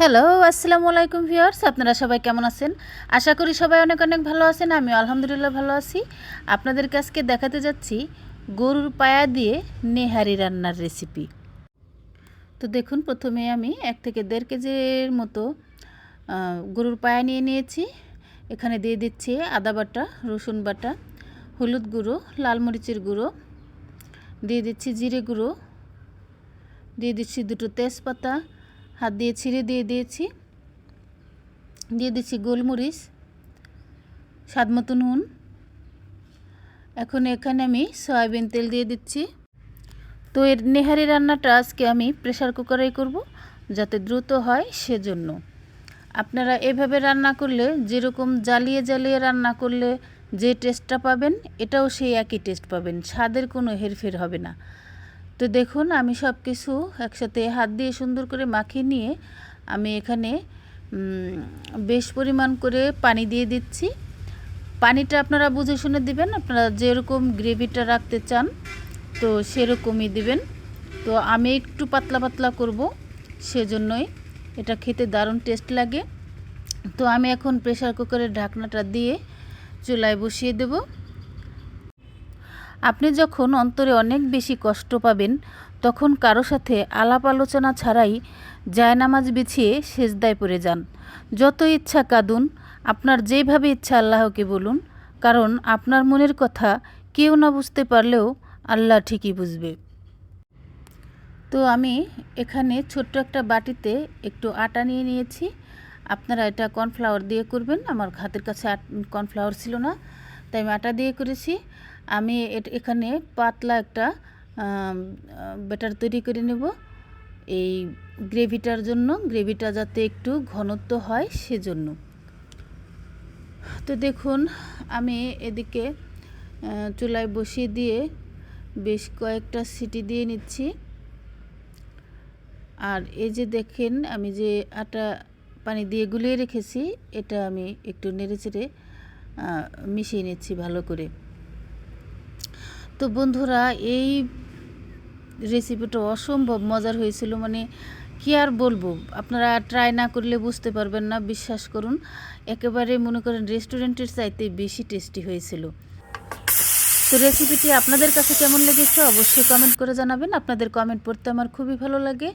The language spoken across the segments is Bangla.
হ্যালো আসসালামু আলাইকুম ভিউয়ার্স, আপনারা সবাই কেমন আছেন? আশা করি সবাই অনেক অনেক ভালো আছেন আমি আলহামদুলিল্লাহ ভালো আছি। আপনাদের কাছকে দেখাতে যাচ্ছি গরুর পায়া দিয়ে নেহারি রান্নার রেসিপি তো দেখুন, প্রথমে আমি এক থেকে দেড় কেজির মতো গরুর পায়া নিয়ে নিয়েছি। এখানে দিয়ে দিচ্ছি আদা বাটা, রসুন বাটা, হলুদ গুঁড়ো, লাল মরিচের গুঁড়ো, দিয়ে দিচ্ছি জিরে গুঁড়ো, দিয়ে দিচ্ছি দুটো তেজপাতা হাত দিয়ে ছিঁড়ে দিয়ে দিয়েছি। দিয়ে দিচ্ছি গোলমরিচ, স্বাদ মতো নুন। এখন এখানে আমি সয়াবিন তেল দিয়ে দিচ্ছি। তো এর নেহারি রান্নাটা আজকে আমি প্রেশার কুকারেই করব, যাতে দ্রুত হয় সেজন্য। আপনারা এভাবে রান্না করলে, যেরকম জ্বালিয়ে জ্বালিয়ে রান্না করলে যে টেস্টটা পাবেন, এটাও সেই একই টেস্ট পাবেন। স্বাদের কোনো হেরফের হবে না। তো দেখুন, আমি সব কিছু একসাথে হাত দিয়ে সুন্দর করে মাখিয়ে নিয়ে আমি এখানে বেশ পরিমাণ করে পানি দিয়ে দিচ্ছি। পানিটা আপনারা বুঝে শুনে দিবেন, আপনারা যেরকম গ্রেভিটা রাখতে চান, তো সেরকমই দিবেন। তো আমি একটু পাতলা পাতলা করব, সেজন্যই এটা খেতে দারুণ টেস্ট লাগে। তো আমি এখন প্রেশার কুকারের ঢাকনাটা দিয়ে চুলায় বসিয়ে দেবো। আপনি যখন অন্তরে অনেক বেশি কষ্ট পাবেন, তখন কারও সাথে আলাপ আলোচনা ছাড়াই জায়নামাজ বিছিয়ে সেজদায় পড়ে যান। যত ইচ্ছা কাঁদুন, আপনার যেভাবে ইচ্ছা আল্লাহকে বলুন, কারণ আপনার মনের কথা কেউ না বুঝতে পারলেও আল্লাহ ঠিকই বুঝবে। তো আমি এখানে ছোট্ট একটা বাটিতে একটু আটা নিয়ে নিয়েছি। আপনারা এটা কর্নফ্লাওয়ার দিয়ে করবেন। আমার হাতের কাছে কর্নফ্লাওয়ার ছিল না। তাই আমি আটা দিয়ে করেছি। আমি এখানে পাতলা একটা ব্যাটার তৈরি করে নেব। এই গ্রেভিটার জন্য, গ্রেভিটা যাতে একটু ঘনত্ব হয় সেজন্য। তো দেখুন, আমি এদিকে চুলায় বসিয়ে দিয়ে বেশ কয়েকটা সিটি দিয়ে নিচ্ছি। আর এই যে দেখেন, আমি যে আটা পানি দিয়ে গুলিয়ে রেখেছি, এটা আমি একটু নেড়ে চেড়ে মিশিয়ে নিচ্ছি ভালো করে। তো বন্ধুরা, এই রেসিপিটা অসম্ভব মজার হয়েছিল। মানে কি আর বলব, আপনারা ট্রাই না করলে বুঝতে পারবেন না, বিশ্বাস করুন। একেবারে মনে করেন রেস্টুরেন্টের চাইতে বেশি টেস্টি হয়েছিল। তো রেসিপিটি আপনাদের কাছে কেমন লেগেছে অবশ্যই কমেন্ট করে জানাবেন। আপনাদের কমেন্ট পড়তে আমার খুবই ভালো লাগে।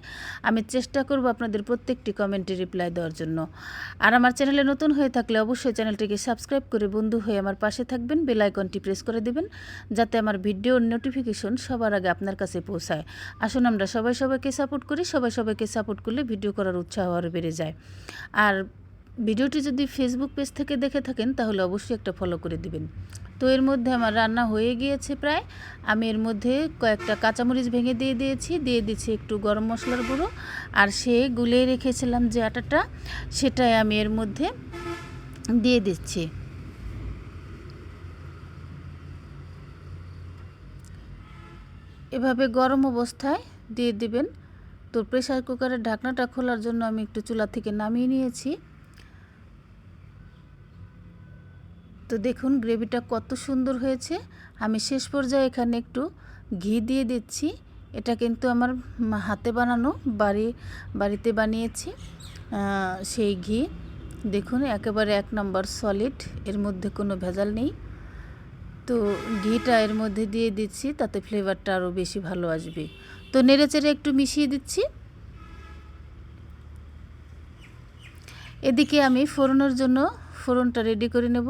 আমি চেষ্টা করব আপনাদের প্রত্যেকটি কমেন্টে রিপ্লাই দেওয়ার জন্য। আর আমার চ্যানেলে নতুন হয়ে থাকলে অবশ্যই চ্যানেলটিকে সাবস্ক্রাইব করে বন্ধু হয়ে আমার পাশে থাকবেন। বেল আইকনটি প্রেস করে দেবেন, যাতে আমার ভিডিওর নোটিফিকেশন সবার আগে আপনার কাছে পৌঁছায়। আসুন আমরা সবাই সবাইকে সাপোর্ট করি। সবাই সবাইকে সাপোর্ট করলে ভিডিও করার উৎসাহ আরও বেড়ে যায়। আর ভিডিওটি যদি ফেসবুক পেজ থেকে দেখে থাকেন, তাহলে অবশ্যই একটা ফলো করে দিবেন। তো এর মধ্যে আমার রান্না হয়ে গিয়েছে প্রায়। আমি এর মধ্যে কয়েকটা কাঁচামরিচ ভেঙে দিয়ে দিয়েছি, দিয়ে দিচ্ছি একটু গরম মশলার গুঁড়ো। আর সে গুলিয়ে রেখেছিলাম যে আটাটা, সেটাই আমি এর মধ্যে দিয়ে দিচ্ছি। এভাবে গরম অবস্থায় দিয়ে দিবেন। তো প্রেসার কুকারের ঢাকনাটা খোলার জন্য আমি একটু চুলা থেকে নামিয়ে নিয়েছি। তো দেখুন, গ্রেভিটা কত সুন্দর হয়েছে। আমি শেষ পর্যায়ে এখানে একটু ঘি দিয়ে দিচ্ছি। এটা কিন্তু আমার হাতে বানানো, বাড়ি, বাড়িতে বানিয়েছি সেই ঘি। দেখুন, একেবারে এক নম্বর সলিড এর মধ্যে কোনো ভেজাল নেই। তো ঘিটা এর মধ্যে দিয়ে দিচ্ছি, তাতে ফ্লেভারটা আরও বেশি ভালো আসবে। তো নেড়ে চেড়ে একটু মিশিয়ে দিচ্ছি। এদিকে আমি ফোড়নের জন্য ফোড়নটা রেডি করে নেব।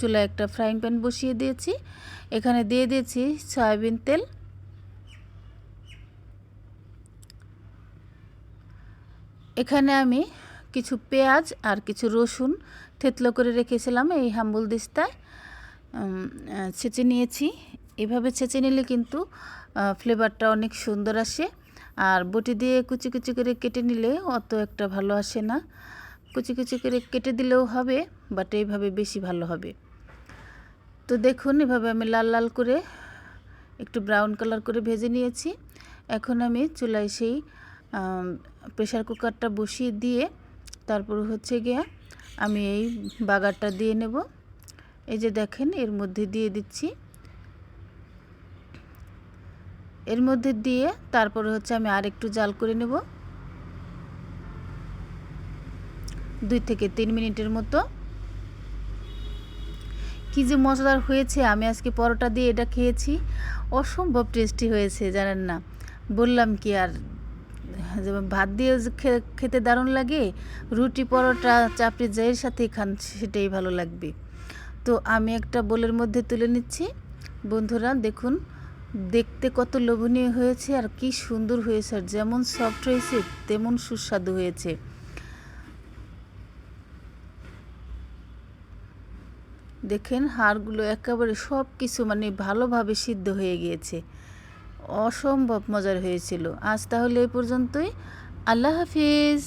চুলায় একটা ফ্রাইং প্যান বসিয়ে দিয়েছি। এখানে দিয়ে দিয়েছি সয়াবিন তেল। এখানে আমি কিছু পেঁয়াজ আর কিছু রসুন থেতলো করে রেখেছিলাম এই হাম্বুল দিস্তায়। ছেঁচে নিয়েছি। এভাবে ছেঁচে নিলে কিন্তু ফ্লেভারটা অনেক সুন্দর আসে। আর বটি দিয়ে কুচি কুচি করে কেটে নিলে অত একটা ভালো আসে না। কুচি কুচি করে কেটে দিলেও হবে বাট এইভাবে বেশি ভালো হবে। তো দেখুন, এভাবে আমি লাল লাল করে একটু ব্রাউন কালার করে ভেজে নিয়েছি। এখন আমি চুলায় সেই প্রেশার কুকারটা বসিয়ে দিয়ে তারপর হচ্ছে গিয়া আমি এই বাগারটা দিয়ে নেব। এই যে দেখেন, এর মধ্যে দিয়ে দিচ্ছি। এর মধ্যে দিয়ে তারপরে হচ্ছে আমি আর একটু জাল করে নেব। দুই থেকে তিন মিনিটের মতো। কী যে মজাদার হয়েছে, আমি আজকে পরোটা দিয়ে এটা খেয়েছি। অসম্ভব টেস্টি হয়েছে, জানেন না। বললাম কি আর ভাত দিয়ে খেতে দারুণ লাগে, রুটি, পরোটা, চাপড়ি যাইয়ের সাথেই খান, সেটাই ভালো লাগবে। তো আমি একটা বোলের মধ্যে তুলে নিচ্ছি। বন্ধুরা, দেখুন, দেখতে কত লোভনীয় হয়েছে আর কি সুন্দর হয়েছে, আর যেমন সফট হয়েছে, তেমন সুস্বাদু হয়েছে। দেখেন হাড়গুলো একেবারে সব কিছু মানে ভালোভাবে সিদ্ধ হয়ে গিয়েছে। অসম্ভব মজার হয়েছিল। আজ তাহলে এই পর্যন্তই। আল্লাহ হাফিজ।